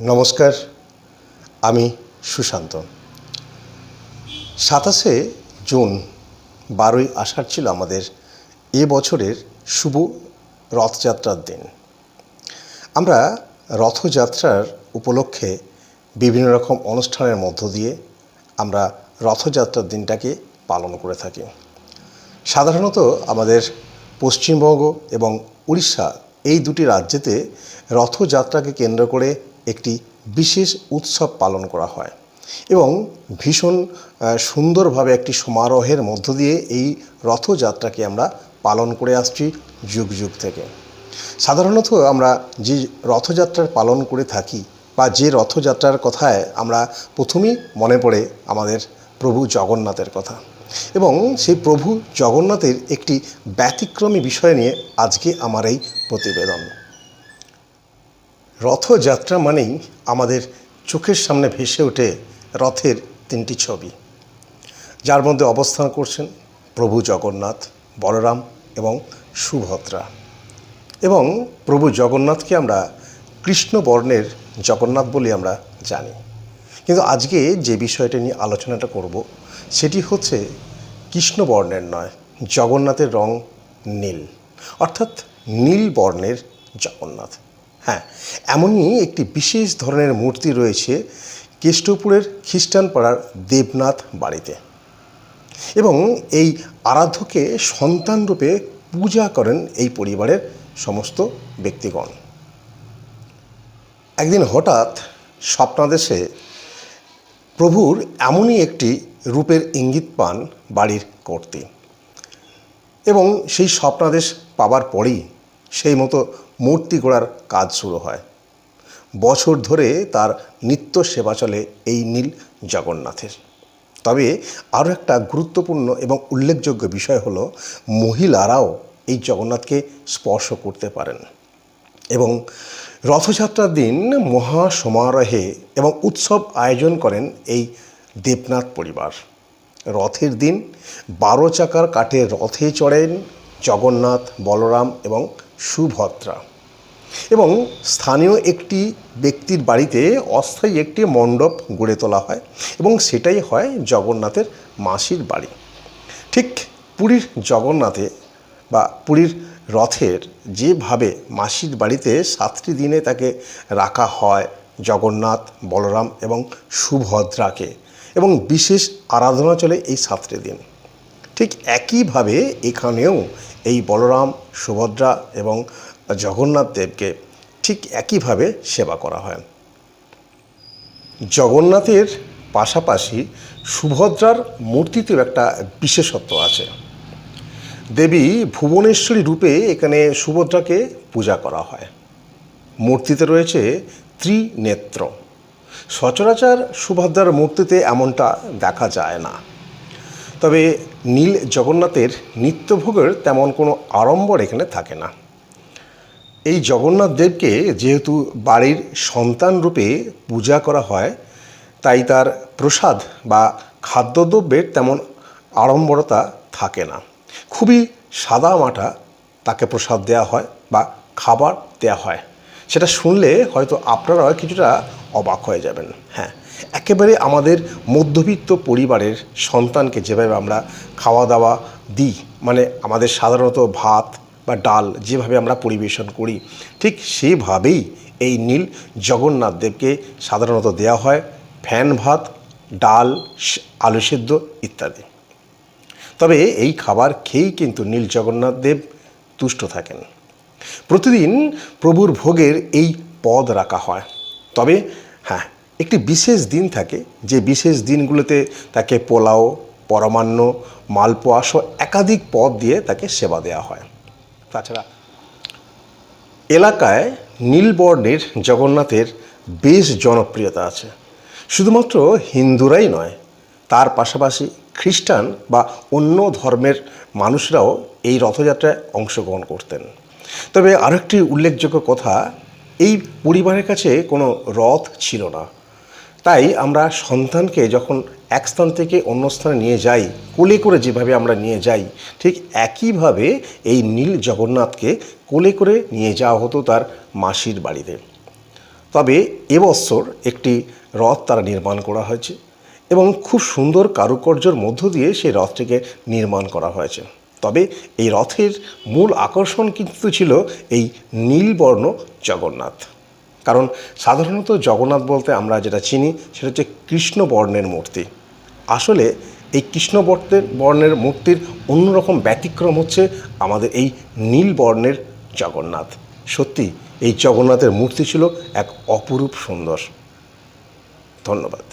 নমস্কার, আমি সুশান্ত। সাতাশে জুন, বারোই আষাঢ় ছিল আমাদের এ বছরের শুভ রথযাত্রার দিন। আমরা রথযাত্রার উপলক্ষে বিভিন্ন রকম অনুষ্ঠানের মধ্য দিয়ে আমরা রথযাত্রার দিনটাকে পালন করে থাকি। সাধারণত আমাদের পশ্চিমবঙ্গ এবং উড়িষ্যা এই দুটি রাজ্যেতে রথযাত্রাকে কেন্দ্র করে একটি বিশেষ উৎসব পালন করা হয় এবং ভীষণ সুন্দরভাবে একটি সমারোহের মধ্য দিয়ে এই রথযাত্রাকে আমরা পালন করে আসছি যুগ যুগ থেকে। সাধারণত আমরা যে রথযাত্রার পালন করে থাকি বা যে রথযাত্রার কথায় আমরা প্রথমেই মনে পড়ে আমাদের প্রভু জগন্নাথের কথা এবং সেই প্রভু জগন্নাথের একটি ব্যতিক্রমী বিষয় নিয়ে আজকে আমার এই প্রতিবেদন। রথযাত্রা মানেই আমাদের চোখের সামনে ভেসে ওঠে রথের তিনটি ছবি। যার মধ্যে অবস্থান করছেন প্রভু জগন্নাথ, বলরাম এবং সুভদ্রা। এবং প্রভু জগন্নাথকে আমরা কৃষ্ণ বর্ণের জগন্নাথ বলে আমরা জানি। কিন্তু আজকে যে বিষয়টা নিয়ে আলোচনাটা করব, সেটি হচ্ছে কৃষ্ণ বর্ণের নয়, জগন্নাথের রং নীল। অর্থাৎ নীল বর্ণের জগন্নাথ। হ্যাঁ এমনই একটি বিশেষ ধরনের মূর্তি রয়েছে কেষ্টপুরের খ্রিস্টান পাড়ার দেবনাথ বাড়িতে। এবং এই আরাধ্যকে সন্তান রূপে পূজা করেন এই পরিবারের সমস্ত ব্যক্তিগণ। একদিন হঠাৎ স্বপ্নাদেশে প্রভুর এমনই একটি রূপের ইঙ্গিত পান বাড়ির কর্তী। এবং সেই স্বপ্নাদেশ পাবার পরেই সেই মতো মূর্তি গড়ার কাজ শুরু হয়। বছর ধরে তার নিত্য সেবা চলে এই নীল জগন্নাথের। তবে আরও একটা গুরুত্বপূর্ণ এবং উল্লেখযোগ্য বিষয় হলো, মহিলারাও এই জগন্নাথকে স্পর্শ করতে পারেন এবং রথযাত্রার দিন মহা সমারোহে এবং উৎসব আয়োজন করেন এই দেবনাথ পরিবার। রথের দিন বারো চাকার কাঠের রথে চড়েন জগন্নাথ, বলরাম এবং সুভদ্রা। এবং স্থানীয় একটি ব্যক্তির বাড়িতে অস্থায়ী একটি মণ্ডপ গড়ে তোলা হয় এবং সেটাই হয় জগন্নাথের মাসির বাড়ি। ঠিক পুরীর জগন্নাথে বা পুরীর রথের যেভাবে মাসির বাড়িতে সাতটি দিনে তাকে রাখা হয় জগন্নাথ, বলরাম এবং সুভদ্রাকে এবং বিশেষ আরাধনা চলে এই সাতটি দিন। ঠিক একইভাবে এখানেও এই বলরাম, সুভদ্রা এবং জগন্নাথ দেবকে ঠিক একইভাবে সেবা করা হয়। জগন্নাথের পাশাপাশি সুভদ্রার মূর্তিতেও একটা বিশেষত্ব আছে। দেবী ভুবনেশ্বরী রূপে এখানে সুভদ্রাকে পূজা করা হয়। মূর্তিতে রয়েছে ত্রিনেত্র। সচরাচর সুভদ্রার মূর্তিতে এমনটা দেখা যায় না। তবে নীল জগন্নাথের নিত্যভোগের তেমন কোনো আড়ম্বর এখানে থাকে না। এই জগন্নাথ দেবকে যেহেতু বাড়ির সন্তান রূপে পূজা করা হয়, তাই তার প্রসাদ বা খাদ্যদ্রব্যের তেমন আড়ম্বরতা থাকে না। খুবই সাদা মাটা তাকে প্রসাদ দেওয়া হয় বা খাবার দেওয়া হয়। সেটা শুনলে হয়তো আপনারা কিছুটা অবাক হয়ে যাবেন। হ্যাঁ একেবারে আমাদের মধ্যবিত্ত পরিবারের সন্তানকে যেভাবে আমরা খাওয়া দাওয়া দিই মানে আমাদের সাধারণত ভাত বা ডাল যেভাবে আমরা পরিবেশন করি, ঠিক সেভাবেই এই নীল জগন্নাথ দেবকে সাধারণত দেওয়া হয় ফ্যান ভাত, ডাল আলু সেদ্ধ ইত্যাদি। তবে এই খাবার খেয়েই কিন্তু নীল জগন্নাথ দেব তুষ্ট থাকেন। প্রতিদিন প্রভুর ভোগের এই পদ রাখা হয়। তবে হ্যাঁ একটি বিশেষ দিন থাকে, যে বিশেষ দিনগুলোতে তাকে পোলাও, পরমান্ন মালপোয়া সহ একাধিক পদ দিয়ে তাকে সেবা দেওয়া হয়। তাছাড়া এলাকায় নীলবর্ণের জগন্নাথের বেশ জনপ্রিয়তা আছে। শুধুমাত্র হিন্দুরাই নয়, তার পাশাপাশি খ্রিস্টান বা অন্য ধর্মের মানুষরাও এই রথযাত্রায় অংশগ্রহণ করতেন। তবে আরেকটি উল্লেখযোগ্য কথা, এই পরিবারের কাছে কোনো রথ ছিল না। তাই আমরা সন্তানকে যখন এক স্থান থেকে অন্য স্থানে নিয়ে যাই, কোলে করে যেভাবে আমরা নিয়ে যাই, ঠিক একইভাবে এই নীল জগন্নাথকে কোলে করে নিয়ে যাওয়া হতো তার মাসির বাড়িতে। তবে এবছর একটি রথ তারা নির্মাণ করা হয়েছে এবং খুব সুন্দর কারুকার্যর মধ্য দিয়ে সেই রথটিকে নির্মাণ করা হয়েছে। তবে এই রথের মূল আকর্ষণ কিন্তু ছিল এই নীলবর্ণ জগন্নাথ। কারণ সাধারণত জগন্নাথ বলতে আমরা যেটা চিনি সেটা হচ্ছে কৃষ্ণ বর্ণের মূর্তি। আসলে এই কৃষ্ণ বর্ণের মূর্তির অন্যরকম ব্যতিক্রম হচ্ছে আমাদের এই নীল বর্ণের জগন্নাথ। সত্যি, এই জগন্নাথের মূর্তি ছিল এক অপরূপ সুন্দর। ধন্যবাদ।